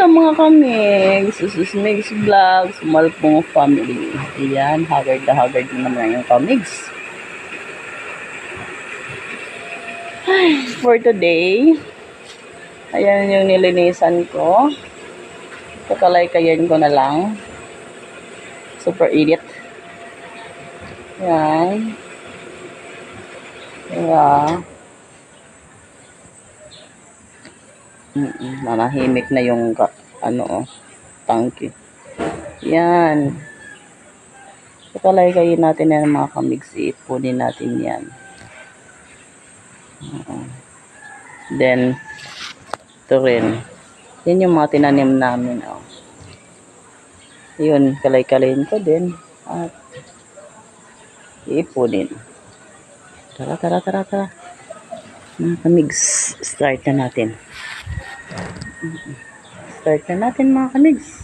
Hello mga kami, this is Migs Vlog, Sumalpong Family. Ayan, haggard na haggard na naman yung kamigs. For today, ayan yung nilinisan ko. Kakalay-kayan ko na lang. Super edit. Ayan. Ayan. Mm nanahimik na yung ano oh, tangke. Yan. Patalay natin yan mga kamigsi. Ipunin natin yan. Oo. Then, ito rin. Yan yung mga tinanim namin. Oh. Yun, kalay-kalayin ko din. At, iipunin. Tara, tara, tara, tara. Mga kamigs, start na natin. Start na natin mga kamigs.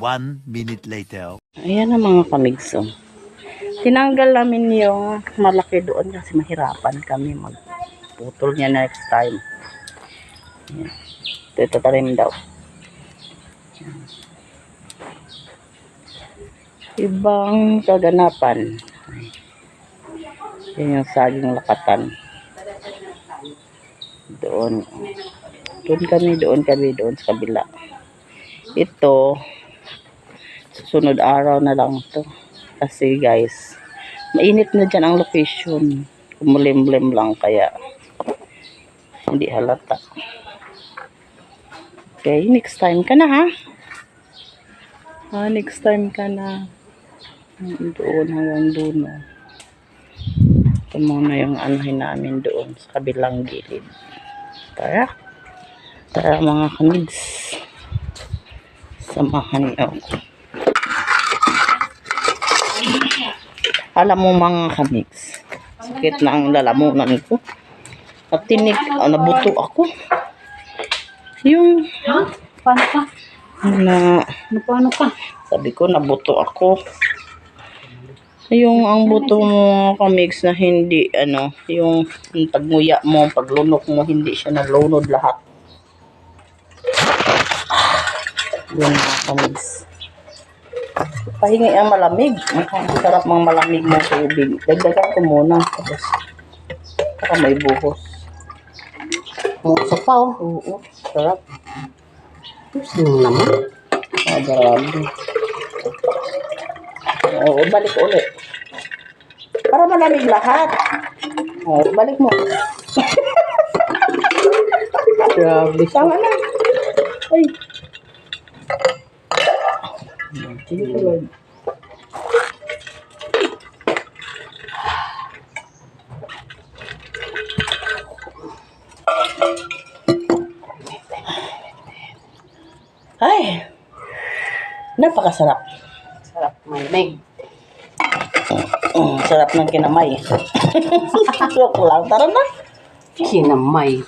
One minute later. Ayan ang mga kamigs. Oh. Tinanggal namin yung malaki doon kasi mahirapan kami magputol niya next time. Ayan. Ito, ito talim daw. Ayan. Ibang kaganapan. Yan yung saging lakatan. Doon. Doon kami, doon kami, doon sa kabila. Ito, susunod araw na lang to. Kasi guys, mainit na dyan ang location. Kumulimlim lang kaya hindi halata. Okay, next time ka na ha. Ha, next time ka na. Doon hanggang doon. Oh. Ito muna yung anuhin namin doon sa kabilang gilid. Tara. Tara mga kamids. Samahan niyo ako. Alam mo mga kamids, sakit na ang lalamunan ko. At tinig, ah, nabuto ako. Yung, Ha? Paano ka? na, Ano paano ka? sabi ko, nabuto ako. Yung ang buto mo kamigs na hindi, ano, yung, yung pagnguya mo, paglunok mo, hindi siya nalunod lahat. Yun mga kamigs. Pahingi ang malamig. Ang sarap mga malamig na tubig. Dagdagan ko muna. Tapos, saka may buhos. Ang sapaw. Oo, sarap. Sino naman? Ah, grabe. Oo, balik ulit. Para malamig lahat. Oo, balik mo. Grabe. Tama na. Ay. Sige ko, Lord. Ay. Napakasarap. Malamig. Mm, sarap ng kinamay. Joke lang. Tara na. Kinamay.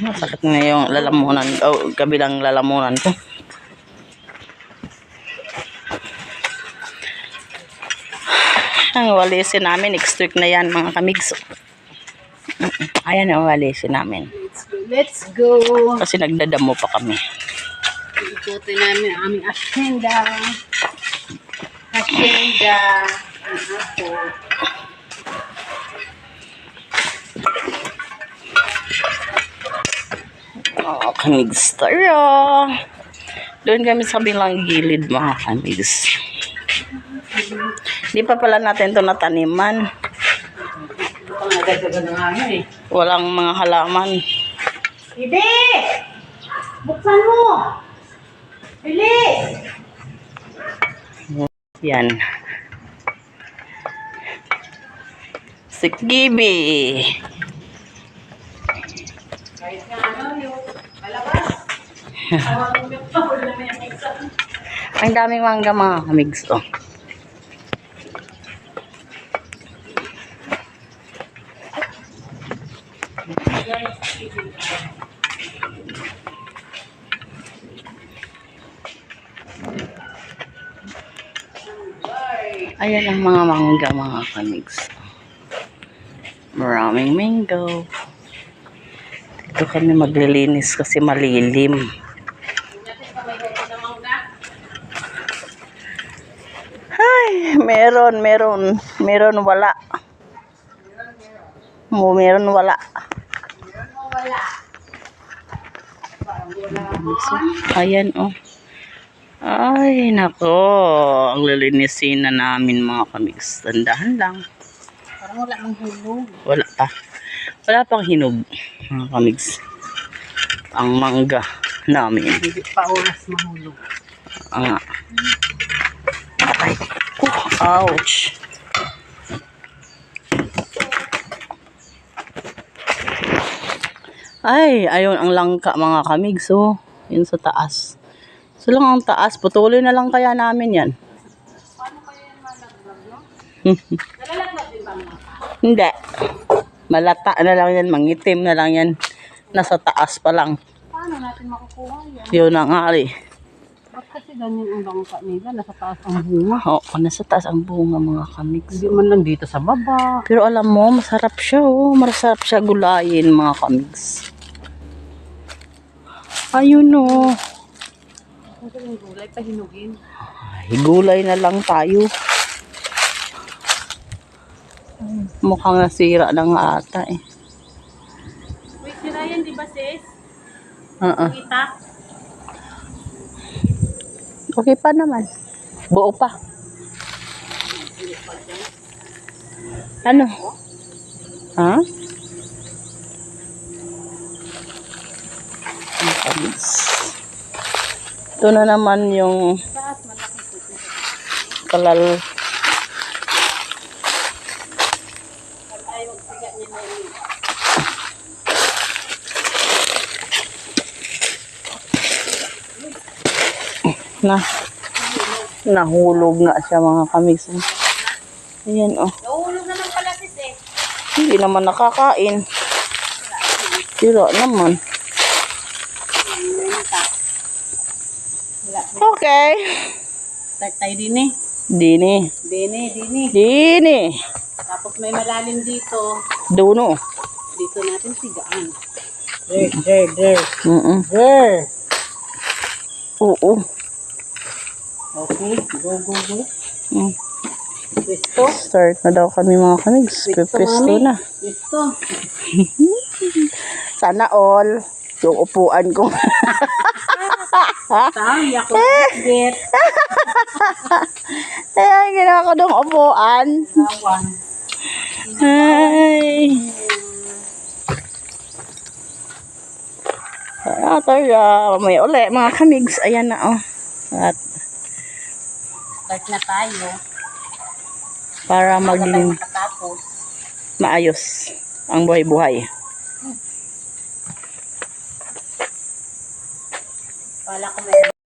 Masakit na yung lalamunan. Oh, kabilang lalamunan ko. Ang walisin namin, extract na yan mga kamigs. Mm-mm. Ayan ang walisin namin. Let's go. Kasi nagdadamo pa kami. Ikutin namin ang aming agenda. Agenda. Ang ako. Oh, kamigs tayo. Doon kami sa bilang gilid mga kamigs. Hindi pa pala natin to nataniman. Walang mga halaman. Bibi! Buksan mo! Bilis! Yan. Sikgibi. Kahit nga ano yung malabas. Ang daming mangga mga kamigs to. Ayan ang mga mangga mga kamigs. Maraming mango. Dito kami maglilinis kasi malilim. Ay, meron, meron. Meron, wala. Mo, meron, wala. So, ayan, oh. Ay, nako. Ang lilinisin na namin mga kamigs. Tandahan lang. Parang wala mang hulog. Wala pa. Wala pang hinog, mga kamigs. Ang mangga namin. Hindi pa oras mahulog. Ang Ay, oh, ouch. Ay, ayun ang langka mga kamigs, oh. Yun sa taas. So lang ang taas, putulin na lang kaya namin yan. Hindi. Malata na lang yan, mangitim na lang yan. Nasa taas pa lang. Paano natin makukuha yan? Yun ang ari. Ba't kasi ganyan ang bangka nila? Nasa taas ang bunga. Oo, nasa taas ang bunga mga kamigs. Hindi man lang dito sa baba. Pero alam mo, masarap siya oh. Masarap siya gulayin mga kamigs. Ayun oh. Kasi yung gulay pa hinugin. Ay, gulay na lang tayo. Ay, Mukhang nasira na nga ata eh. Wait, sira yan di ba sis? Uh Kita? Okay pa naman. Buo pa. Ano? Ha? Ang Ito na naman yung kalal. Na. Na. Nahulog nga siya mga kamis. Ayan oh. Nahulog naman pala sis eh. Hindi naman nakakain. Sira naman. Okay. Start tayo din eh. Dini. Dini, dini. Dini. Tapos may malalim dito. Duno. Dito natin sigaan. Der, der, der. Mm Der. Oo. Okay, go, go, go. Mm. Pwesto. Start na daw kami mga kamigs. Mami. na. Pwesto. Sana all. Yung upuan ko. Sorry, ako bit. Ayan, ginawa ko ng upuan. Awan. Ay. Ah, tayo. May uli, mga kamigs. Ayan na, oh. At Start na tayo. para maging maayos ang buhay-buhay. Pala ko may